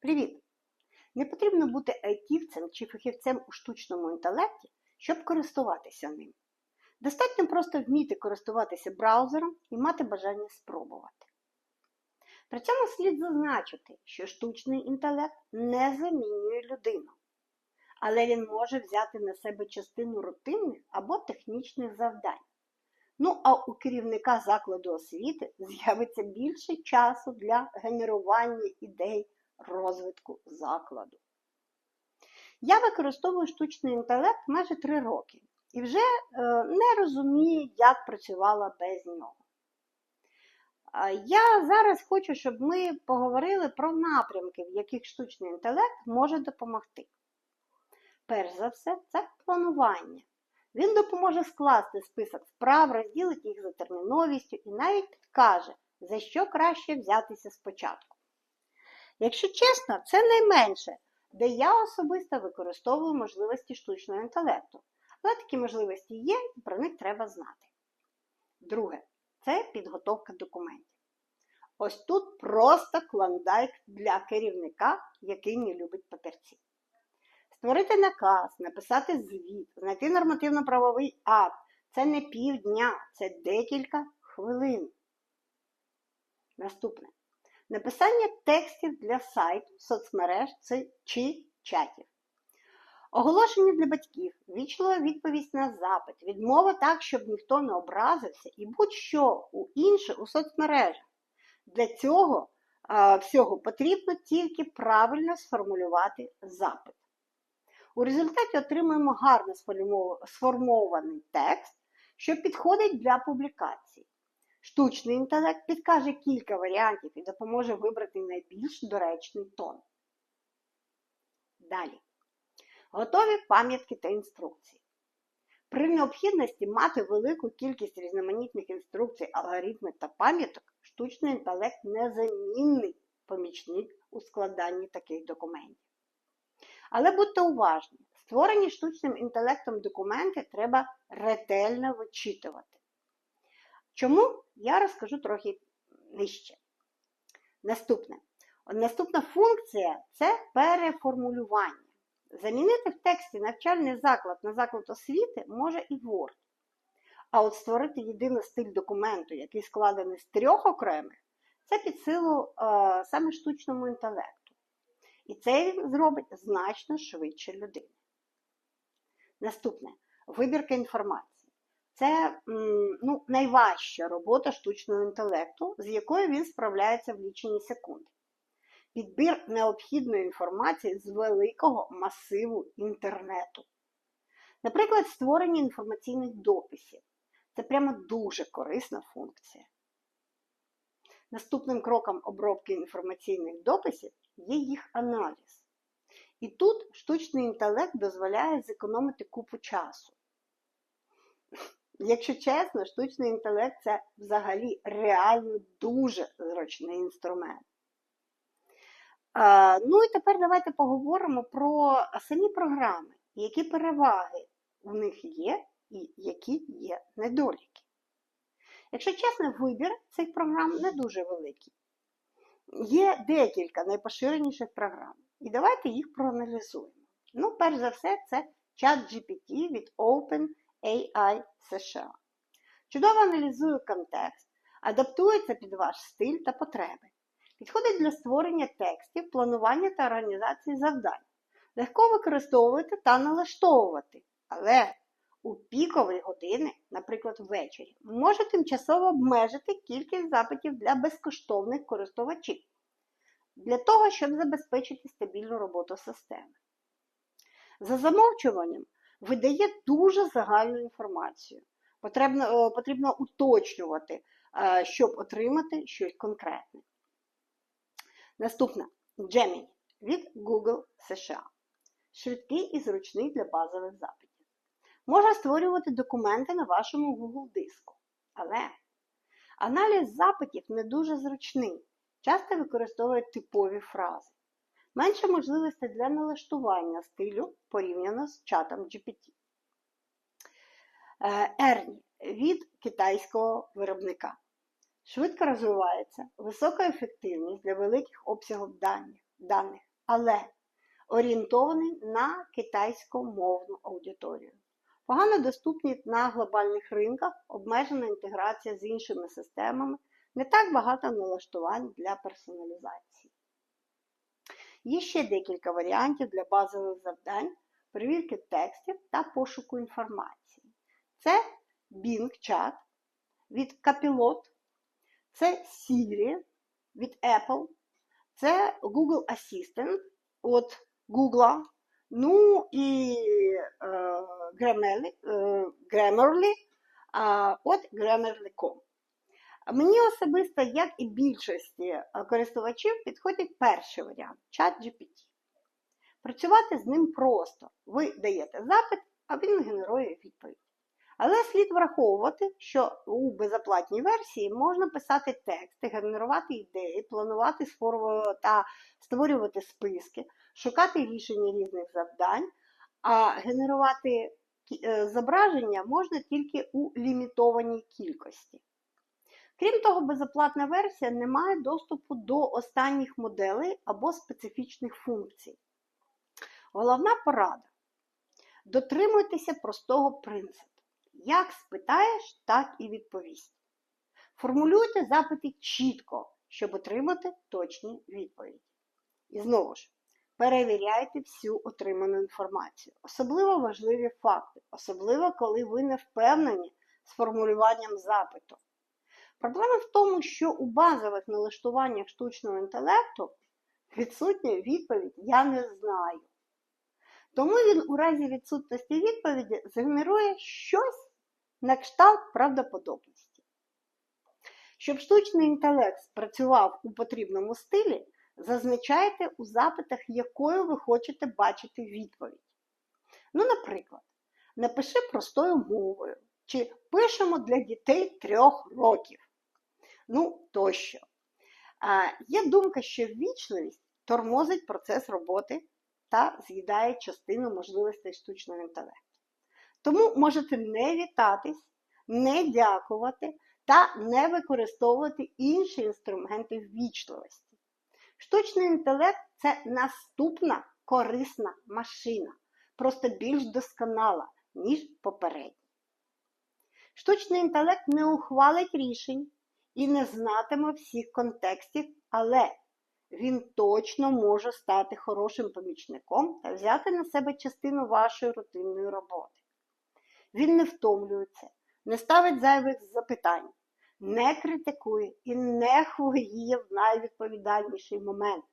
Привіт! Не потрібно бути айтівцем чи фахівцем у штучному інтелекті, щоб користуватися ним. Достатньо просто вміти користуватися браузером і мати бажання спробувати. При цьому слід зазначити, що штучний інтелект не замінює людину, але він може взяти на себе частину рутинних або технічних завдань. Ну а у керівника закладу освіти з'явиться більше часу для генерування ідей розвитку закладу. Я використовую штучний інтелект майже 3 роки і вже е, не розумію, як працювала без нього. Я зараз хочу, щоб ми поговорили про напрямки, в яких штучний інтелект може допомогти. Перш за все, це планування. Він допоможе скласти список справ, розділить їх за терміновістю і навіть підкаже, за що краще взятися спочатку. Якщо чесно, це найменше, де я особисто використовую можливості штучного інтелекту. Але такі можливості є, і про них треба знати. Друге це підготовка документів. Ось тут просто клондайк для керівника, який не любить папірці. Створити наказ, написати звіт, знайти нормативно-правовий акт це не півдня, це декілька хвилин. Наступне. Написання текстів для сайту, соцмереж чи чатів. Оголошення для батьків, вічлива відповідь на запит, відмова так, щоб ніхто не образився, і будь-що у інше у соцмережах. Для цього а, всього потрібно тільки правильно сформулювати запит. У результаті отримуємо гарно сформований текст, що підходить для публікації. Штучний інтелект підкаже кілька варіантів і допоможе вибрати найбільш доречний тон. Далі. Готові пам'ятки та інструкції. При необхідності мати велику кількість різноманітних інструкцій, алгоритмів та пам'яток, штучний інтелект незамінний помічник у складанні таких документів. Але будьте уважні, створені штучним інтелектом документи треба ретельно вичитувати. Чому я розкажу трохи нижче. Наступне. Наступна функція це переформулювання. Замінити в тексті навчальний заклад на заклад освіти може і Word. А от створити єдиний стиль документу, який складений з трьох окремих, це під силу е, саме штучному інтелекту. І це зробить значно швидше людини. Наступне вибірка інформації. Це ну, найважча робота штучного інтелекту, з якою він справляється в лічені секунди. Підбір необхідної інформації з великого масиву інтернету. Наприклад, створення інформаційних дописів. Це прямо дуже корисна функція. Наступним кроком обробки інформаційних дописів є їх аналіз. І тут штучний інтелект дозволяє зекономити купу часу. Якщо чесно, штучний інтелект це взагалі реально дуже зручний інструмент. Ну і тепер давайте поговоримо про самі програми, які переваги в них є і які є недоліки. Якщо чесно, вибір цих програм не дуже великий. Є декілька найпоширеніших програм. І давайте їх проаналізуємо. Ну, перш за все, це чат GPT від OpenAI США. Чудово аналізує контекст, адаптується під ваш стиль та потреби. Підходить для створення текстів, планування та організації завдань. Легко використовувати та налаштовувати. Але у пікові години, наприклад, ввечері, може тимчасово обмежити кількість запитів для безкоштовних користувачів для того, щоб забезпечити стабільну роботу системи. За замовчуванням видає дуже загальну інформацію. Потрібно, е, потрібно уточнювати, е, щоб отримати щось конкретне. Наступне Gemini від Google США. Швидкий і зручний для базових запитів. Може створювати документи на вашому Google диску. Але аналіз запитів не дуже зручний часто використовують типові фрази. Менше можливостей для налаштування стилю порівняно з чатом GPT. Ерні від китайського виробника. Швидко розвивається, висока ефективність для великих обсягів даних, але орієнтований на китайськомовну аудиторію. Погано доступні на глобальних ринках, обмежена інтеграція з іншими системами, не так багато налаштувань для персоналізації. Є ще декілька варіантів для базових завдань, перевірки текстів та пошуку інформації. Це Bing Chat від Capilot, це Siri від Apple, це Google Assistant від Google, ну і е, Grammarly, Grammarly е, від Grammarly.com. Мені особисто, як і більшості е, користувачів, підходить перший варіант ChatGPT. Працювати з ним просто. Ви даєте запит, а він генерує відповідь. Але слід враховувати, що у безоплатній версії можна писати тексти, генерувати ідеї, планувати та створювати списки, шукати рішення різних завдань, а генерувати е, зображення можна тільки у лімітованій кількості. Крім того, безоплатна версія не має доступу до останніх моделей або специфічних функцій. Головна порада. Дотримуйтеся простого принципу. Як спитаєш, так і відповість. Формулюйте запити чітко, щоб отримати точні відповіді. І знову ж, перевіряйте всю отриману інформацію. Особливо важливі факти, особливо коли ви не впевнені з формулюванням запиту. Проблема в тому, що у базових налаштуваннях штучного інтелекту відсутня відповідь Я не знаю. Тому він у разі відсутності відповіді згенерує щось на кшталт правдоподобності. Щоб штучний інтелект спрацював у потрібному стилі, зазначайте у запитах, якою ви хочете бачити відповідь. Ну, наприклад, напиши простою мовою, чи пишемо для дітей трьох років. Ну, тощо. Є думка, що ввічливість тормозить процес роботи та з'їдає частину можливостей штучного інтелекту. Тому можете не вітатись, не дякувати та не використовувати інші інструменти ввічливості. Штучний інтелект це наступна корисна машина, просто більш досконала, ніж попередня. Штучний інтелект не ухвалить рішень і не знатиме всіх контекстів, але він точно може стати хорошим помічником та взяти на себе частину вашої рутинної роботи. Він не втомлюється, не ставить зайвих запитань, не критикує і не хворіє в найвідповідальніший момент.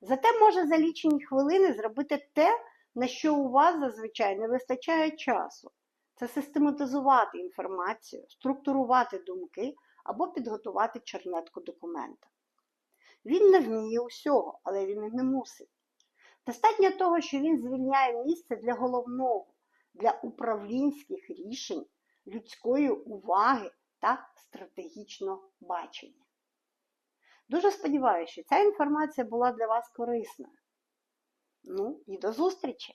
Зате може за лічені хвилини зробити те, на що у вас зазвичай не вистачає часу. Це систематизувати інформацію, структурувати думки або підготувати чернетку документа. Він не вміє усього, але він і не мусить. Достатньо того, що він звільняє місце для головного, для управлінських рішень, людської уваги та стратегічного бачення. Дуже сподіваюся, що ця інформація була для вас корисною. Ну і до зустрічі!